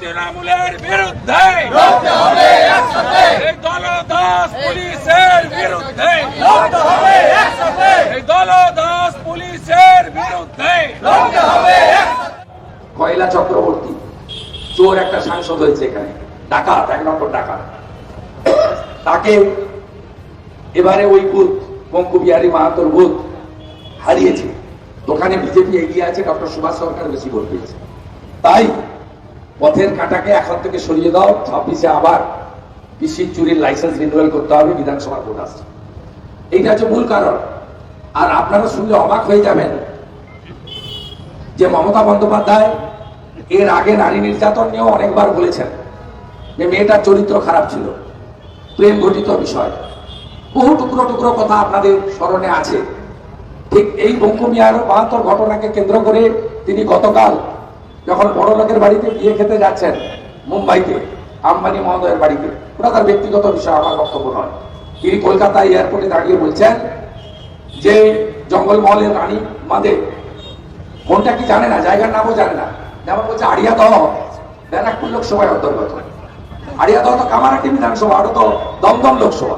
তৃণমূলের বিরুদ্ধে। এই দলদাস পুলিশের বিরুদ্ধে। এই দলদাস পুলিশের বিরুদ্ধে। কয়লা চক্রবর্তী চোর একটা সাংসদ হয়েছে এখানে। ডাকাত এক নম্বর ডাকাত। তাকে এবারে ওই বুথ পঙ্কু বিহারী মাহাতোর বুথ হারিয়েছে। ওখানে বিজেপি এগিয়ে আছে ডক্টর সুভাষ সরকার বেশি ভোট পেয়েছে। তাই পথের কাঁটাকে এখন থেকে সরিয়ে দাও, ছাব্বিশে আবার কৃষির চুরির লাইসেন্স রিনুয়াল করতে হবে বিধানসভা ভোট আসছে। এইটা হচ্ছে মূল কারণ। আর আপনারা শুনলে অবাক হয়ে যাবেন যে মমতা বন্দ্যোপাধ্যায় এর আগে নারী নির্যাতন নিয়েও অনেকবার বলেছেন যে মেয়েটার চরিত্র খারাপ ছিল, প্রেম ঘটিত বিষয়। বহু টুকরো টুকরো কথা আপনাদের স্মরণে আছে। ঠিক এই বঙ্কুমিয়ার বাহাত্তর ঘটনাকে কেন্দ্র করে তিনি গতকাল যখন বড় লোকের বাড়িতে বিয়ে খেতে যাচ্ছেন মুম্বাইতে, আম্বানি মহোদয়ের বাড়িতে, ওটা তার ব্যক্তিগত বিষয়, আমার বক্তব্য নয়। তিনি কলকাতা এয়ারপোর্টে দাঁড়িয়ে বলছেন যে জঙ্গলমহলের রানী মাদে কোনটা কি জানে না? জায়গার নামও জানে না। যেমন বলছে আড়িয়াদহ ব্যারাকপুর লোকসভায় অন্তর্গত। আড়িয়াদহ তো কামারাটি বিধানসভা, আরও তো দমদম লোকসভা।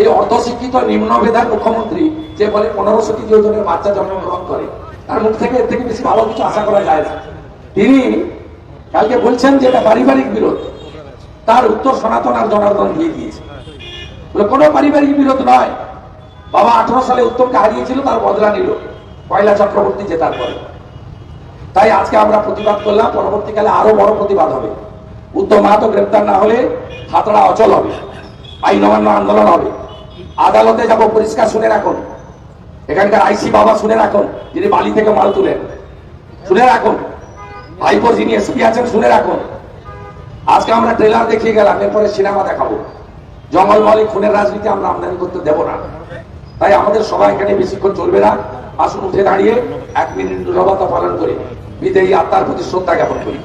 এই অর্ধশিক্ষিত নিম্ন মেধার মুখ্যমন্ত্রী যে বলে পনেরোশো তৃতীয় জনের বাচ্চা জন্মগ্রহণ করে, তার মুখ থেকে এর থেকে বেশি ভালো কিছু আশা করা যায় না। তিনি কালকে বলছেন যে এটা পারিবারিক বিরোধ। তার উত্তর সনাতন আর জনার্দন দিয়ে দিয়েছে। বলে, কোনো পারিবারিক বিরোধ নয়। বাবা আঠারো সালে উত্তমকে হারিয়েছিল, তার বদলা নিল। পয়লা চক্রবর্তী জেতার পরে। তাই আজকে আমরা প্রতিবাদ করলাম, পরবর্তীকালে আরও বড় প্রতিবাদ হবে। উত্তম মাহাতো গ্রেপ্তার না হলে হাতড়া অচল হবে। আইন অমান্য আন্দোলন হবে। আদালতে যাব, পরিষ্কার শুনে রাখুন। এখানকার আইসি বাবা শুনে রাখুন, যিনি বালি থেকে মাল তুলেন। শুনে রাখুন। ভাইপোর যিনি এসপি আছেন, শুনে রাখুন। আজকে আমরা ট্রেলার দেখিয়ে গেলাম, এরপরে সিনেমা দেখাবো। জঙ্গলমহলে খুনের রাজনীতি আমরা আমদানি করতে দেব না। তাই আমাদের সবাই এখানে বেশিক্ষণ চলবে না। আসুন উঠে দাঁড়িয়ে এক মিনিট নীরবতা পালন করি। বিদেয়ী আত্মার প্রতি শ্রদ্ধা জ্ঞাপন করি।